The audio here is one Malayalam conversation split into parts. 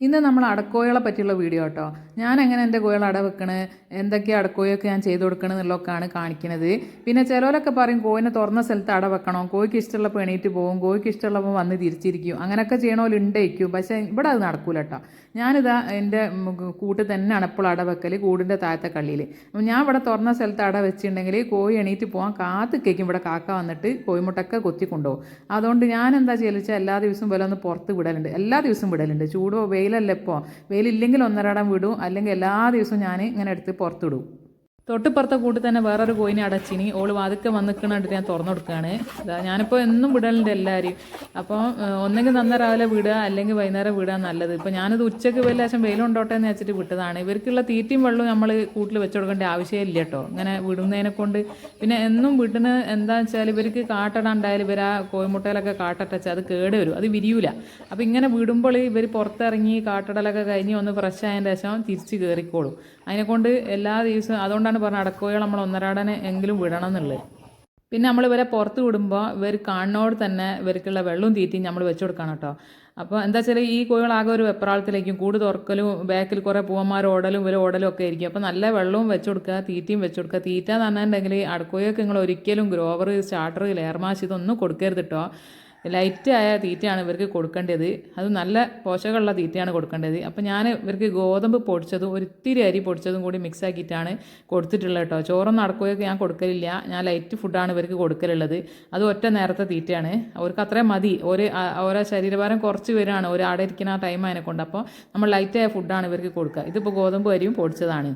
ഇന്ന് നമ്മൾ അടക്കോയകളെ പറ്റിയുള്ള വീഡിയോ കേട്ടോ. ഞാൻ എങ്ങനെ എന്റെ കോയകൾ അട വെക്കണ് എന്തൊക്കെ അടക്കോയൊക്കെ ഞാൻ ചെയ്ത് കൊടുക്കണം എന്നുള്ളതൊക്കെയാണ് കാണിക്കുന്നത് പിന്നെ ചിലരൊക്കെ പറയും കോയിനെ തുറന്ന സ്ഥലത്ത് അട വെക്കണം? കോഴിക്ക് ഇഷ്ടമുള്ള എണീറ്റ് പോകും കോഴിക്ക് ഇഷ്ടമുള്ളപ്പോൾ വന്ന് തിരിച്ചിരിക്കും. അങ്ങനെയൊക്കെ ചെയ്യണോലുണ്ടായിരിക്കും പക്ഷേ ഇവിടെ അത് നടക്കൂല കേട്ടോ. ഞാനിതാ എന്റെ കൂട്ട് തന്നെയാണ് എപ്പോഴും അട വെക്കൽ കൂടിന്റെ താഴത്തെ കള്ളിയിൽ ഞാൻ ഇവിടെ തുറന്ന സ്ഥലത്ത് അട വെച്ചിട്ടുണ്ടെങ്കിൽ കോഴി എണീറ്റ് പോകാൻ കാത്തുക്കേക്കും. ഇവിടെ കാക്ക വന്നിട്ട് കോഴിമുട്ടൊക്കെ കൊത്തി കൊണ്ടുപോകും അതുകൊണ്ട് ഞാൻ എന്താ ചെയ്യലെന്ന് വെച്ചാൽ എല്ലാ ദിവസവും വില ഒന്ന് പുറത്ത് വിടലുണ്ട്. എല്ലാ ദിവസവും വിടലുണ്ട്. ചൂടോ വെയിലല്ല ഇപ്പോൾ വെയിലില്ലെങ്കിൽ ഒന്നരാടം വിടും. അല്ലെങ്കിൽ എല്ലാ ദിവസവും ഞാൻ ഇങ്ങനെ എടുത്ത് പുറത്തിടും. തൊട്ടിപ്പുറത്തെ കൂട്ടി തന്നെ വേറൊരു കോയിനെ അടച്ചിനി. ഓൾ വാതിക്കെ വന്ന് നിൽക്കണിട്ട് ഞാൻ തുറന്നു കൊടുക്കുകയാണ്. ഞാനിപ്പോൾ എന്നും വിടലുണ്ട് എല്ലാവരും. അപ്പോൾ ഒന്നെങ്കിൽ നന്ന രാവിലെ വിടുക അല്ലെങ്കിൽ വൈകുന്നേരം വിടുക നല്ലത്. ഇപ്പോൾ ഞാനിത് ഉച്ചയ്ക്ക് വലിയ ശേഷം വെയിലുണ്ടോട്ടെ എന്ന് വെച്ചിട്ട് വിട്ടതാണ്. ഇവർക്കുള്ള തീറ്റയും വെള്ളവും നമ്മൾ കൂട്ടിൽ വെച്ചുകൊടുക്കേണ്ട ആവശ്യമില്ല കേട്ടോ. ഇങ്ങനെ വിടുന്നതിനെ കൊണ്ട്. പിന്നെ എന്നും വിടുന്ന എന്താ വെച്ചാൽ ഇവർക്ക് കാട്ടടാണ്ടായാലും ഇവർ ആ കോയമുട്ടയിലൊക്കെ കാട്ടട്ടച്ച് അത് കേട് വരും. അത് വിരിയൂല. അപ്പോൾ ഇങ്ങനെ വിടുമ്പോൾ ഇവർ പുറത്തിറങ്ങി കാട്ടടലൊക്കെ കഴിഞ്ഞ് ഒന്ന് ഫ്രഷ് ആയതിന്റെ ശേഷം തിരിച്ച് കയറിക്കോളും അതിനെക്കൊണ്ട് എല്ലാ ദിവസവും അതുകൊണ്ടാണ് പറഞ്ഞത് അടക്കോകൾ നമ്മൾ ഒന്നരാടനെ എങ്കിലും വിടണം എന്നുള്ളത്. പിന്നെ നമ്മൾ ഇവരെ പുറത്ത് വിടുമ്പോൾ ഇവർ കാണുന്നോട് തന്നെ ഇവർക്കുള്ള വെള്ളവും തീറ്റയും നമ്മൾ വെച്ച് കൊടുക്കണം കേട്ടോ. അപ്പോൾ എന്താ വെച്ചാൽ ഈ കോഴികളാകെ ഒരു വെപ്രാളത്തിലേക്കും കൂട് തുറക്കലും ബാക്കിൽ കുറേ പൂവന്മാർ ഓടലും ഇവർ ഓടലും ഒക്കെ ആയിരിക്കും. അപ്പോൾ നല്ല വെള്ളവും വെച്ച് കൊടുക്കുക തീറ്റയും വെച്ച് കൊടുക്കുക. തീറ്റ എന്ന് പറഞ്ഞിട്ടുണ്ടെങ്കിൽ അടക്കോയൊക്കെ നിങ്ങൾ ഒരിക്കലും ഗ്രോവർ സ്റ്റാർട്ടർ ലെയർമാശ് ഇതൊന്നും കൊടുക്കരുത് കേട്ടോ. ലൈറ്റ് ആയ തീറ്റയാണ് ഇവർക്ക് കൊടുക്കേണ്ടത്. അത് നല്ല പോഷകമുള്ള തീറ്റയാണ് കൊടുക്കേണ്ടത്. അപ്പോൾ ഞാൻ ഇവർക്ക് ഗോതമ്പ് പൊടിച്ചതും ഒരിത്തിരി അരി പൊടിച്ചതും കൂടി മിക്സ് ആക്കിയിട്ടാണ് കൊടുത്തിട്ടുള്ളത് കേട്ടോ. ചോറൊന്നും നടക്കുകയൊക്കെ ഞാൻ കൊടുക്കലില്ല. ഞാൻ ലൈറ്റ് ഫുഡാണ് ഇവർക്ക് കൊടുക്കലുള്ളത്. അത് ഒറ്റ നേരത്തെ തീറ്റയാണ്. അവർക്ക് അത്രയും മതി. ഒരു ഓരോ ശരീരഭാരം കുറച്ച് പേരാണ്. ഒരു ആടെ ഇരിക്കുന്ന ആ ടൈം അതിനെ കൊണ്ട്. അപ്പോൾ നമ്മൾ ലൈറ്റായ ഫുഡാണ് ഇവർക്ക് കൊടുക്കുക. ഇതിപ്പോൾ ഗോതമ്പ് അരിയും പൊടിച്ചതാണ്.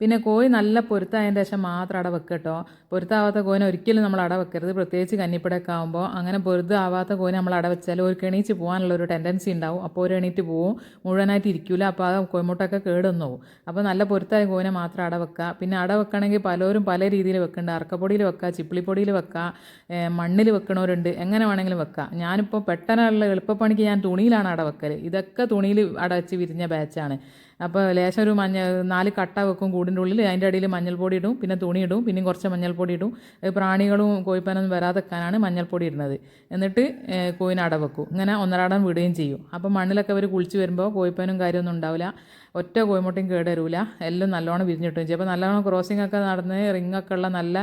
പിന്നെ കോഴി നല്ല പൊരുത്തായതിന്റെ ശേഷം മാത്രം അട വെക്കുക കേട്ടോ പൊരുത്താവാത്ത കോയിനെ ഒരിക്കലും നമ്മൾ അട വെക്കരുത്. പ്രത്യേകിച്ച് കന്നിപ്പടയൊക്കെ ആകുമ്പോൾ അങ്ങനെ പൊരുത്താവാത്ത കോയിനെ നമ്മൾ അട വെച്ചാൽ ഒരു എണീച്ച് പോകാനുള്ള ഒരു ടെൻഡൻസി ഉണ്ടാവും. അപ്പോൾ ഒരു എണീറ്റ് പോവും. മുഴുവനായിട്ട് ഇരിക്കില്ല അപ്പോൾ ആ കോഴിമുട്ടൊക്കെ കേടുന്നു അപ്പോൾ നല്ല പൊരുത്തായ കോയിനെ മാത്രം അട വെക്കുക പിന്നെ അട വെക്കണമെങ്കിൽ പലരും പല രീതിയിൽ വെക്കുന്നുണ്ട്. അറക്കപ്പൊടിയിൽ വെക്കുക ചിപ്പിളിപ്പൊടിയിൽ വെക്കുക മണ്ണിൽ വെക്കണവരുണ്ട്. എങ്ങനെ വേണമെങ്കിലും വെക്കുക ഞാനിപ്പോൾ പെട്ടെന്നുള്ള എളുപ്പപ്പണിക്ക് ഞാൻ തുണിയിലാണ് അട വെക്കൽ ഇതൊക്കെ തുണിയിൽ അട വെച്ച് വിരിഞ്ഞ ബാച്ചാണ് അപ്പോൾ ലേശം ഒരു മഞ്ഞ നാല് കട്ട വെക്കും. കൂടിന്റെ ഉള്ളിൽ അതിന്റെ അടിയിൽ മഞ്ഞൾപ്പൊടി ഇടും പിന്നെ തുണി ഇടും പിന്നെ കുറച്ച് മഞ്ഞൾപ്പൊടി ഇടും. പ്രാണികളും കോഴിപ്പനൊന്നും വരാതെക്കാനാണ് മഞ്ഞൾപ്പൊടി ഇടുന്നത്. എന്നിട്ട് കോഴിനെ അട വെക്കും. ഇങ്ങനെ ഒന്നരാടം വിടുകയും ചെയ്യും. അപ്പോൾ മണ്ണിലൊക്കെ അവർ കുളിച്ച് വരുമ്പോൾ കോഴിപ്പനും കാര്യമൊന്നും ഉണ്ടാവില്ല. ഒറ്റ കോഴിമുട്ടയും കേടരൂല എല്ലാം നല്ലോണം വിരിഞ്ഞിട്ടും ചെയ്യും. അപ്പോൾ നല്ലോണം ക്രോസിംഗ് ഒക്കെ നടന്ന് റിങ്ങൊക്കെ ഉള്ള നല്ല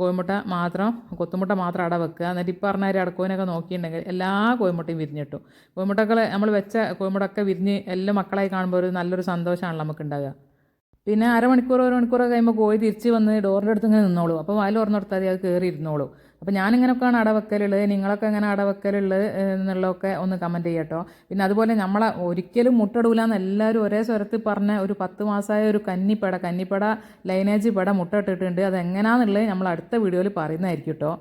കോഴിമുട്ട മാത്രം കൊത്തുമുട്ട മാത്രം അട വെക്കുക. എന്നിട്ട് ഇപ്പോൾ പറഞ്ഞ അടക്കോനൊക്കെ നോക്കിയിട്ടുണ്ടെങ്കിൽ എല്ലാ കോഴിമുട്ടയും വിരിഞ്ഞിട്ടും കോഴിമുട്ടകൾ നമ്മൾ വെച്ച കോഴിമുട്ടൊക്കെ വിരിഞ്ഞ് എല്ലാം മക്കളായി കാണുമ്പോൾ ഒരു നല്ലൊരു സന്തോഷമാണല്ലോ നമുക്ക് ഉണ്ടാകുക പിന്നെ അരമണിക്കൂർ ഒരു മണിക്കൂറൊക്കെ കഴിയുമ്പോൾ കോഴി തിരിച്ച് വന്ന് ഡോറിന്റെ അടുത്ത് ഇങ്ങനെ നിന്നോളൂ. അപ്പോൾ വായിൽ തുറന്നെടുത്താൽ മതി അത് കയറി ഇരുന്നോളൂ. അപ്പോൾ ഞാനിങ്ങനെയൊക്കെയാണ് അടവെക്കലുള്ളത്. നിങ്ങളൊക്കെ എങ്ങനെ അടവെക്കലുള്ളത് എന്നുള്ളതൊക്കെ ഒന്ന് കമന്റ് ചെയ്യട്ടോ പിന്നെ അതുപോലെ നമ്മളെ ഒരിക്കലും മുട്ടടൂല എന്ന് എല്ലാവരും ഒരേ സ്വരത്തിൽ പറഞ്ഞ ഒരു പത്ത് മാസമായ ഒരു കന്നിപ്പട കന്നിപ്പട ലൈനേജ് പട മുട്ട ഇട്ടിട്ടുണ്ട്. അത് എങ്ങനെയാണെന്നുള്ളത് നമ്മൾ അടുത്ത വീഡിയോയിൽ പറയുന്നതായിരിക്കും കേട്ടോ